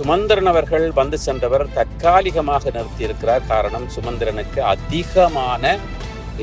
சுமந்திரன் அவர்கள் வந்து சென்றவர் தற்காலிகமாக நிறுத்தியிருக்கிறார். காரணம் சுமந்திரனுக்கு அதிகமான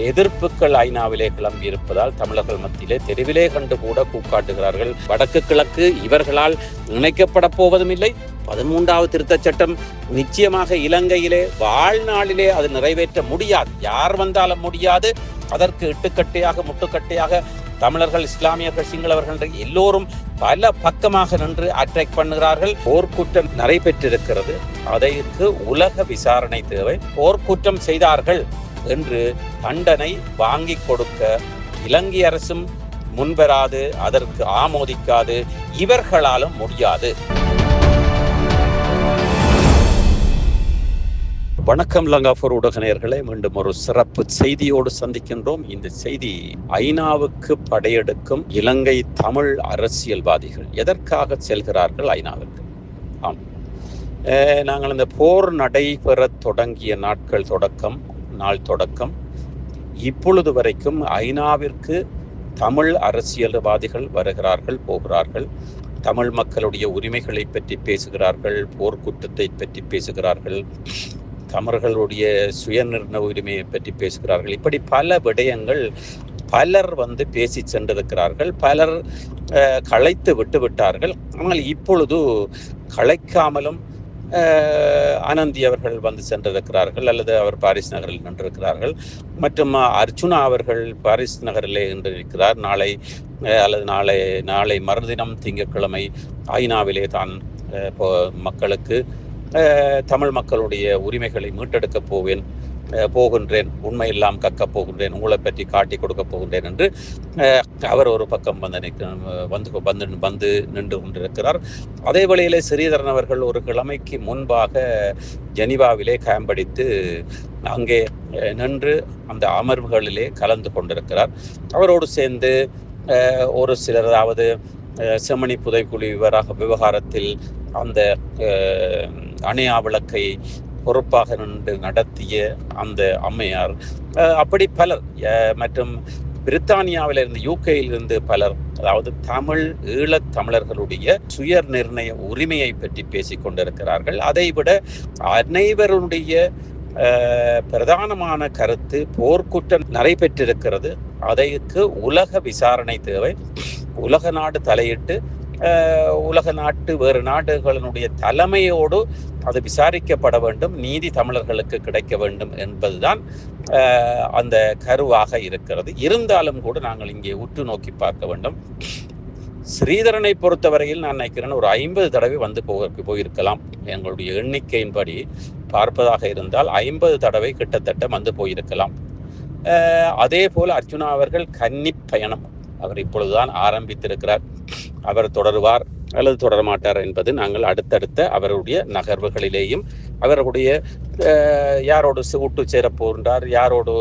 எதிர்ப்புகள் ஐநாவிலே கிளம்பி இருப்பதால் தமிழர்கள் மத்தியிலே தெருவிலே கண்டு கூட கூக்காட்டுகிறார்கள். வடக்கு கிழக்கு இவர்களால் இணைக்கப்பட போவதும் இல்லை பதிமூன்றாவது திருத்தச் சட்டம் நிச்சயமாக இலங்கையிலே வாழ்நாளிலே அது நிறைவேற்ற முடியாது. யார் வந்தாலும் முடியாது. அதற்கு இட்டுக்கட்டையாக முட்டுக்கட்டையாக தமிழர்கள் இஸ்லாமியர்கள் சிங்களவர்கள் என்று எல்லோரும் பல பக்கமாக நின்று அட்ராக்ட் பண்ணுகிறார்கள். போர்க்குற்றம் நடைபெற்றிருக்கிறது. அதற்கு உலக விசாரணை தேவை. போர்க்குற்றம் செய்தார்கள் என்று தண்டனை வாங்கி கொடுக்க இலங்கை அரசும் முன்வராது அதற்கு ஆமோதிக்காது. இவர்களாலும் முடியாது. வணக்கம் லங்காபூர் ஊடக மீண்டும் ஒரு சிறப்பு செய்தியோடு சந்திக்கின்றோம். இந்த செய்தி ஐநாவுக்கு படையெடுக்கும் இலங்கை தமிழ் அரசியல்வாதிகள் எதற்காக செல்கிறார்கள் ஐநாவுக்கு? ஆம். நாங்கள் இந்த போர் நடைபெற தொடங்கிய நாட்கள் தொடக்கம் நாள் தொடக்கம். இப்பொழுது வரைக்கும் ஐநாவிற்கு தமிழ் அரசியல்வாதிகள் வருகிறார்கள் போகிறார்கள். தமிழ் மக்களுடைய உரிமைகளை பற்றி பேசுகிறார்கள் போர்க்குற்றத்தை பற்றி பேசுகிறார்கள். தமிழர்களுடைய சுயநிர்ணய உரிமையை பற்றி பேசுகிறார்கள். இப்படி பல விடயங்கள் பலர் வந்து பேசி சென்றிருக்கிறார்கள். பலர் களைத்து விட்டு விட்டார்கள். ஆனால் இப்பொழுது களைக்காமலும் ஆனந்தி அவர்கள் வந்து சென்றிருக்கிறார்கள் அல்லது அவர் பாரிஸ் நகரில் நின்றிருக்கிறார்கள். மற்றும் அர்ஜுனா அவர்கள் பாரிஸ் நகரிலே நின்றிருக்கிறார். நாளை அல்லது நாளை நாளை மறுதினம் திங்கட்கிழமை ஐநாவிலே தான் இப்போ மக்களுக்கு தமிழ் மக்களுடைய உரிமைகளை மீட்டெடுக்கப் போவேன் போகின்றேன் உண்மையெல்லாம் கக்கப் போகின்றேன் உங்களை பற்றி காட்டி கொடுக்க போகின்றேன் என்று அவர் ஒரு பக்கம் வந்து நிற்க- வந்து வந்து வந்து நின்று கொண்டிருக்கிறார். அதே வேளையிலே ஸ்ரீதரன் அவர்கள் ஒரு கிழமைக்கு முன்பாக ஜெனிவாவிலே கேம்படித்து அங்கே நின்று அந்த அமர்வுகளிலே கலந்து கொண்டிருக்கிறார். அவரோடு சேர்ந்து ஒரு சிலராவது செம்மணி புதைக்குழு விவராக விவகாரத்தில் அந்த அணையா விளக்கை பொறுப்பாக நின்று நடத்திய அந்த அம்மையார். அப்படி பலர் மற்றும் பிரித்தானியாவில் இருந்து பலர் அதாவது தமிழ் ஈழத் தமிழர்களுடைய சுய நிர்ணய உரிமையை பற்றி பேசிக் கொண்டிருக்கிறார்கள். அதைவிட அனைவருடைய பிரதானமான கருத்து போர்க்குற்றம் நடைபெற்றிருக்கிறது. அதற்கு உலக விசாரணை தேவை. உலக நாடு தலையிட்டு உலக நாட்டு வேறு நாடுகளினுடைய தலைமையோடு அது விசாரிக்கப்பட வேண்டும். நீதி தமிழர்களுக்கு கிடைக்க வேண்டும் என்பதுதான் அந்த கருவாக இருக்கிறது. இருந்தாலும் கூட நாங்கள் இங்கே உற்று நோக்கி பார்க்க வேண்டும். ஸ்ரீதரனை பொறுத்தவரையில் நான் நினைக்கிறேன் ஒரு ஐம்பது தடவை வந்து போக போயிருக்கலாம். எங்களுடைய எண்ணிக்கையின்படி பார்ப்பதாக இருந்தால் ஐம்பது தடவை கிட்டத்தட்ட வந்து போயிருக்கலாம். அதே போல் அர்ஜுனா அவர்கள் கன்னி பயணம் அவர் இப்பொழுதுதான் ஆரம்பித்திருக்கிறார். அவர் தொடருவார் அல்லது தொடரமாட்டார் என்பது நாங்கள் அடுத்தடுத்த அவருடைய நகர்வுகளிலேயும் அவருடைய யாரோடு சுவிட்டு சேரப் யாரோடு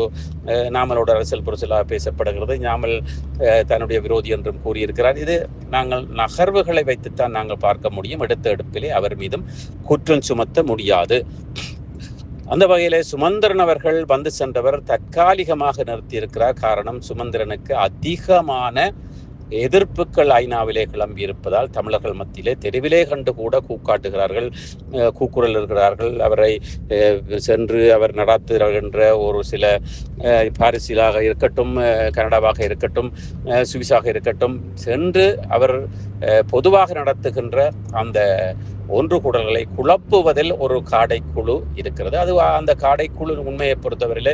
நாமலோட அரசியல் புரசலாக பேசப்படுகிறது ஞாமல் தன்னுடைய விரோதி என்றும் கூறியிருக்கிறார். இது நாங்கள் நகர்வுகளை வைத்துத்தான் நாங்கள் பார்க்க முடியும். எடுத்த எடுப்பிலே அவர் மீதும் குற்றம் சுமத்த முடியாது. அந்த வகையிலே சுமந்திரன் அவர்கள் வந்து சென்றவர் தற்காலிகமாக நிறுத்தியிருக்கிறார். காரணம் சுமந்திரனுக்கு அதிகமான எதிர்ப்புகள் ஐநாவிலே கிளம்பி இருப்பதால் தமிழர்கள் மத்தியிலே தெருவிலே கண்டு கூட கூக்காட்டுகிறார்கள் கூக்குரல் இருக்கிறார்கள். அவரை சென்று அவர் நடத்துகின்ற ஒரு சில பாரிசிலாக இருக்கட்டும் கனடாவாக இருக்கட்டும் சுவிசாக சுவிஸாக இருக்கட்டும் சென்று அவர் பொதுவாக நடத்துகின்ற அந்த ஒன்று கூடல்களை குழப்புவதில் ஒரு காடைக்குழு இருக்கிறது. அது அந்த காடைக்குழு உண்மையை பொறுத்தவரையில்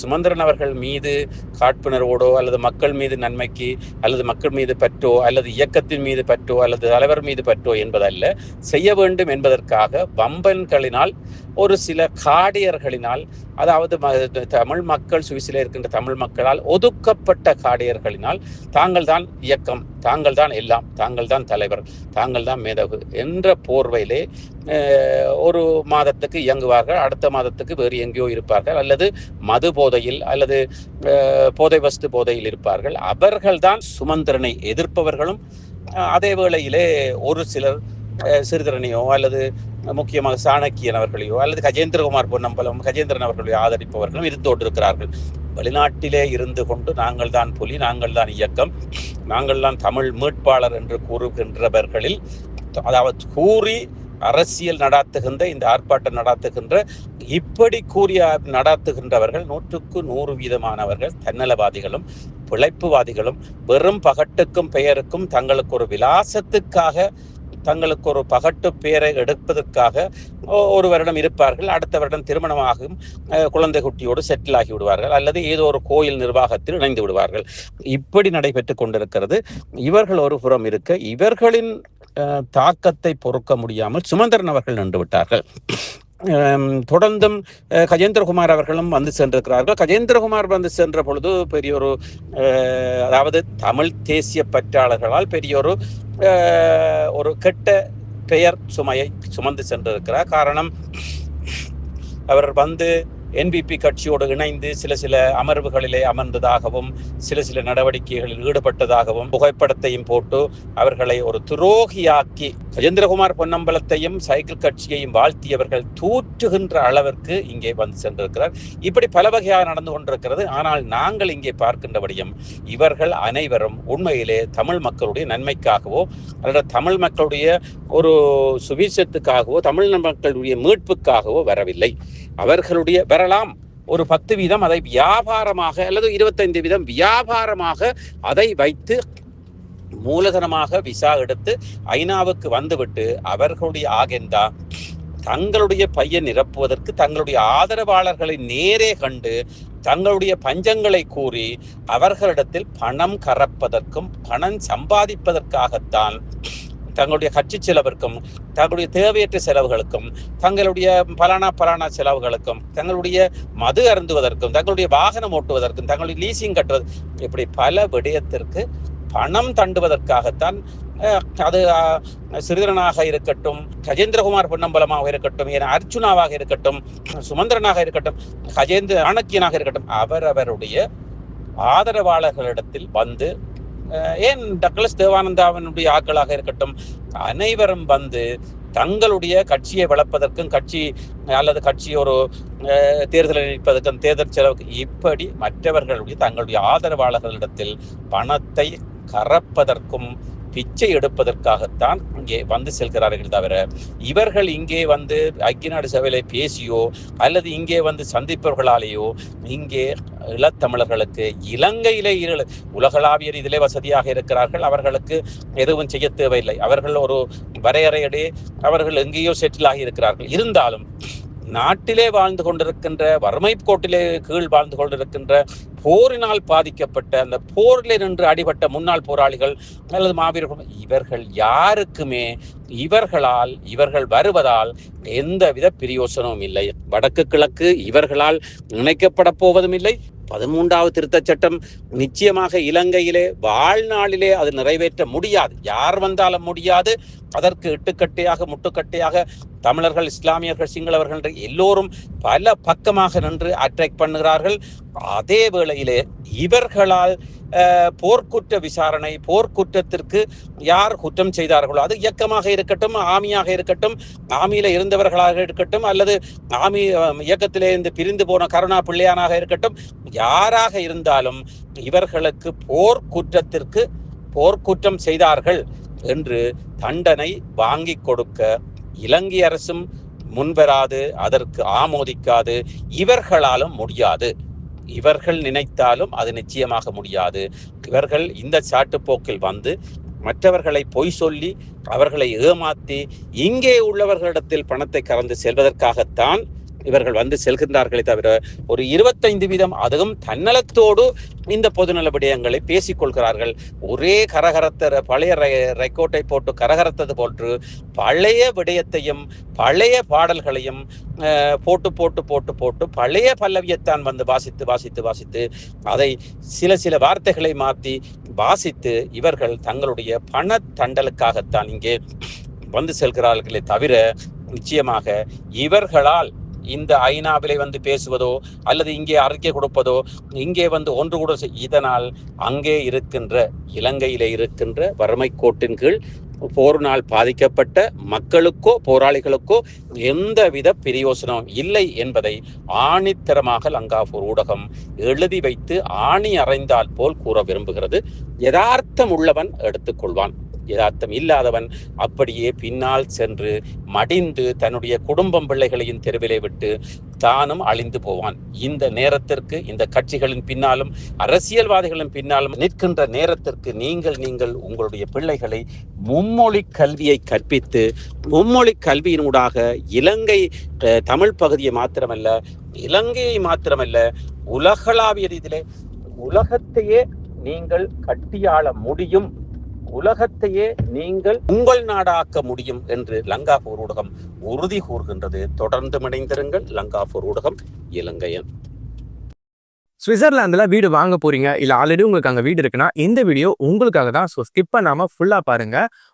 சுமந்திரன் அவர்கள் மீது காட்புணர்வோடோ அல்லது மக்கள் மீது நன்மைக்கு அல்லது மக்கள் மீது பற்றோ அல்லது இயக்கத்தின் மீது பற்றோ அல்லது தலைவர் மீது பற்றோ என்பதல்ல செய்ய வேண்டும் என்பதற்காக வம்பன்களினால் ஒரு சில காடியர்களினால் அதாவது தமிழ் மக்கள் சுவிஸில் இருக்கின்ற தமிழ் மக்களால் ஒதுக்கப்பட்ட காடியர்களினால் தாங்கள் தான் இயக்கம் தாங்கள் தான் எல்லாம் தாங்கள் தான் தலைவர் தாங்கள் தான் மேதகு என்ற போர்வையிலே ஒரு மாதத்துக்கு இயங்குவார்கள் அடுத்த மாதத்துக்கு வேறு எங்கேயோ இருப்பார்கள் அல்லது மது போதையில் அல்லது போதை வஸ்து போதையில் இருப்பார்கள். அவர்கள்தான் சுமந்திரனை எதிர்ப்பவர்களும் அதே வேளையிலே ஒரு சிலர் அஹ், அல்லது முக்கியமாக சாணக்கியன் அவர்களையோ அல்லது கஜேந்திரகுமார் பொன்னம்பலம் கஜேந்திரன் அவர்களையோ ஆதரிப்பவர்களும் இருந்து கொண்டிருக்கிறார்கள் வெளிநாட்டிலே இருந்து கொண்டு நாங்கள் தான் புலி நாங்கள் தான் இயக்கம் நாங்கள் தான் தமிழ் மீட்பாளர் என்று கூறுகின்றவர்களில் அதாவது கூறி அரசியல் நடாத்துகின்ற இந்த ஆர்ப்பாட்டம் நடாத்துகின்ற இப்படி கூறிய நடாத்துகின்றவர்கள் நூற்றுக்கு நூறு வீதமானவர்கள் தன்னலவாதிகளும் பிழைப்புவாதிகளும் வெறும் பகட்டுக்கும் பெயருக்கும் தங்களுக்கு ஒரு விலாசத்துக்காக தங்களுக்கு ஒரு பகட்டு பேரை எடுப்பதற்காக ஒரு வருடம் இருப்பார்கள். அடுத்த வருடம் திருமணமாகும். குழந்தை குட்டியோடு செட்டில் ஆகி விடுவார்கள். அல்லது ஏதோ ஒரு கோயில் நிர்வாகத்தில் இணைந்து விடுவார்கள். இப்படி நடைபெற்று கொண்டிருக்கிறது. இவர்கள் ஒரு புறம் இருக்க இவர்களின் தாக்கத்தை பொறுக்க முடியாமல் சுமந்திரன் அவர்கள் நின்று விட்டார்கள். தொடர்ந்தும் கஜேந்திரகுமார் அவர்களும் வந்து சென்றிருக்கிறார்கள். கஜேந்திரகுமார் வந்து சென்ற பொழுது பெரிய ஒரு அதாவது தமிழ் தேசிய பற்றாளர்களால் பெரிய ஒரு ஒரு கெட்ட பெயர் சுமையை சுமந்து சென்றிருக்கிறார். காரணம் அவர் வந்து என்பிபி கட்சியோடு இணைந்து சில சில அமர்வுகளிலே அமர்ந்ததாகவும் சில சில நடவடிக்கைகளில் ஈடுபட்டதாகவும் புகைப்படத்தையும் போட்டு அவர்களை ஒரு துரோகியாக்கி கஜேந்திரகுமார் பொன்னம்பலத்தையும் சைக்கிள் கட்சியையும் வாழ்த்தியவர்கள் தூற்றுகின்ற அளவிற்கு இங்கே வந்து சென்றிருக்கிறார். இப்படி பல வகையாக நடந்து கொண்டிருக்கிறது. ஆனால் நாங்கள் இங்கே பார்க்கின்றபடியும் இவர்கள் அனைவரும் உண்மையிலே தமிழ் மக்களுடைய நன்மைக்காகவோ அல்லது தமிழ் மக்களுடைய ஒரு சுவிசத்துக்காகவோ தமிழ் மக்களுடைய மீட்புக்காகவோ வரவில்லை. அவர்களுடைய வரலாம். ஒரு பத்து வீதம் அதை வியாபாரமாக அல்லது இருபத்தைந்து வீதம் வியாபாரமாக அதை வைத்து மூலதனமாக விசா எடுத்து ஐநாவுக்கு வந்துவிட்டு அவர்களுடைய ஆகெந்தா தங்களுடைய பையை நிரப்புவதற்கு தங்களுடைய ஆதரவாளர்களை நேரே கண்டு தங்களுடைய பஞ்சங்களை கூறி அவர்களிடத்தில் பணம் கறப்பதற்கும் பணம் சம்பாதிப்பதற்காகத்தான் தங்களுடைய கட்சி செலவிற்கும் தங்களுடைய தேவையற்ற செலவுகளுக்கும் தங்களுடைய பலானா பலானா செலவுகளுக்கும் தங்களுடைய மது அருந்துவதற்கும் தங்களுடைய வாகனம் ஓட்டுவதற்கும் தங்களுடைய லீசிங் கட்டுவது இப்படி பல விடயத்திற்கு பணம் தண்டுவதற்காகத்தான் அது சிறிதரனாக இருக்கட்டும் கஜேந்திரகுமார் பொன்னம்பலமாக இருக்கட்டும் என அர்ஜுனாவாக இருக்கட்டும் சுமந்திரனாக இருக்கட்டும் கஜேந்திர சாணக்கியனாக இருக்கட்டும் அவரவருடைய ஆதரவாளர்களிடத்தில் வந்து ஏன் டக்ளஸ் தேவானந்தாவினுடைய ஆட்களாக இருக்கட்டும் அனைவரும் வந்து தங்களுடைய கட்சியை வளர்ப்பதற்கும் கட்சி அல்லது கட்சி ஒரு தேர்தலில் நிற்பதற்கும் தேர்தல் செலவுக்கு இப்படி மற்றவர்களுடைய தங்களுடைய ஆதரவாளர்களிடத்தில் பணத்தை கறப்பதற்கும் பிச்சை எடுப்பதற்காகத்தான் இங்கே வந்து செல்கிறார்கள் தவிர இவர்கள் இங்கே வந்து ஐக்கிய நாடு சபையில பேசியோ அல்லது இங்கே வந்து சந்திப்பவர்களாலேயோ இங்கே இளத்தமிழர்களுக்கு இலங்கையிலே உலகளாவிய இதிலே வசதியாக இருக்கிறார்கள். அவர்களுக்கு எதுவும் செய்ய தேவையில்லை. அவர்கள் ஒரு வரையறையடே அவர்கள் எங்கேயோ செட்டில் ஆகி இருக்கிறார்கள். இருந்தாலும் நாட்டிலே வாழ்ந்து கொண்டிருக்கின்ற வறுமை கோட்டிலே கீழ் வாழ்ந்து கொண்டிருக்கின்ற போரினால் பாதிக்கப்பட்ட அந்த போரில் நின்று அடிபட்ட முன்னாள் போராளிகள் அல்லது மாவீரர்கள் இவர்கள் யாருக்குமே இவர்களால் இவர்கள் வருவதால் எந்தவித பிரயோசனமும் இல்லை. வடக்கு கிழக்கு இவர்களால் நினைக்கப்பட போவதும் இல்லை. பதிமூன்றாவது திருத்த சட்டம் நிச்சயமாக இலங்கையிலே வாழ்நாளிலே அது நிறைவேற்ற முடியாது. யார் வந்தாலும் முடியாது. அதற்கு இட்டுக்கட்டையாக முட்டுக்கட்டையாக தமிழர்கள் இஸ்லாமியர்கள் சிங்களவர்கள் எல்லோரும் பல பக்கமாக நின்று அட்ராக்ட் பண்ணுகிறார்கள். அதே வேளையிலே இவர்களால் போர்க்குற்ற விசாரணை போர்க்குற்றத்திற்கு யார் குற்றம் செய்தார்களோ அது இயக்கமாக இருக்கட்டும் ஆமியாக இருக்கட்டும் ஆமியில இருந்தவர்களாக இருக்கட்டும் அல்லது ஆமி இயக்கத்திலே இருந்து பிரிந்து போன கருணா பிள்ளையானாக இருக்கட்டும் யாராக இருந்தாலும் இவர்களுக்கு போர்க்குற்றத்திற்கு போர்க்குற்றம் செய்தார்கள் என்று தண்டனை வாங்கி கொடுக்க இலங்கை அரசும் முன்வராது அதற்கு ஆமோதிக்காது இவர்களாலும் முடியாது. இவர்கள் நினைத்தாலும் அது நிச்சயமாக முடியாது. இவர்கள் இந்த சாட்டுப்போக்கில் வந்து மற்றவர்களை பொய் சொல்லி அவர்களை ஏமாத்தி இங்கே உள்ளவர்களிடத்தில் பணத்தை கறந்து செல்வதற்காகத்தான் இவர்கள் வந்து செல்கின்றார்களே தவிர ஒரு இருபத்தைந்து வீதம் அதுவும் தன்னலத்தோடு இந்த பொதுநல விடயங்களை பேசிக்கொள்கிறார்கள் ஒரே கரகரத்த பழைய ரெக்கோட்டை போட்டு கரகரத்தது போன்று பழைய விடயத்தையும் பழைய பாடல்களையும் போட்டு போட்டு போட்டு போட்டு பழைய பல்லவியத்தான் வந்து வாசித்து வாசித்து வாசித்து அதை சில சில வார்த்தைகளை மாற்றி வாசித்து இவர்கள் தங்களுடைய பண தண்டலுக்காகத்தான் இங்கே வந்து செல்கிறார்களே தவிர நிச்சயமாக இவர்களால் இந்த ஐநாவிலே வந்து பேசுவதோ அல்லது இங்கே அறிக்கை கொடுப்பதோ இங்கே வந்து ஒன்று கூட இதனால் அங்கே இருக்கின்ற இலங்கையிலே இருக்கின்ற வறுமை கோட்டின் கீழ் போரினால் பாதிக்கப்பட்ட மக்களுக்கோ போராளிகளுக்கோ எந்தவித பிரயோசனம் இல்லை என்பதை ஆணித்தரமாக லங்காபூர் ஊடகம் எழுதி வைத்து ஆணி அறைந்தால் போல் கூற விரும்புகிறது. யதார்த்தம் உள்ளவன் எடுத்துக்கொள்வான். யதார்த்தம் இல்லாதவன் அப்படியே பின்னால் சென்று மடிந்து தன்னுடைய குடும்பம் பிள்ளைகளையும் தெருவிலே விட்டு தானும் அழிந்து போவான். இந்த நேரத்திற்கு இந்த கட்சிகளின் பின்னாலும் அரசியல்வாதிகளின் பின்னாலும் நிற்கின்ற நேரத்திற்கு நீங்கள் நீங்கள் உங்களுடைய பிள்ளைகளை மும்மொழி கல்வியை கற்பித்து மும்மொழி கல்வியினூடாக இலங்கை தமிழ் பகுதியை மாத்திரமல்ல இலங்கையை மாத்திரமல்ல உலகளாவிய ரீதியிலே உலகத்தையே நீங்கள் கட்டியாள முடியும் உலகத்தையே நீங்கள் உங்கள் நாடாக்க முடியும் என்று லங்காபூர் ஊடகம் உறுதி கூறுகின்றது. தொடர்ந்து இணைந்திருங்கள். லங்காபூர் ஊடகம் இலங்கையன். சுவிட்சர்லாந்துல வீடு வாங்க போறீங்க. இல்ல ஆல்ரெடி உங்களுக்கு அங்க வீடு இருக்குன்னா இந்த வீடியோ உங்களுக்காக தான். ஸோ ஸ்கிப் பண்ணாமல் ஃபுல்லா பாருங்க.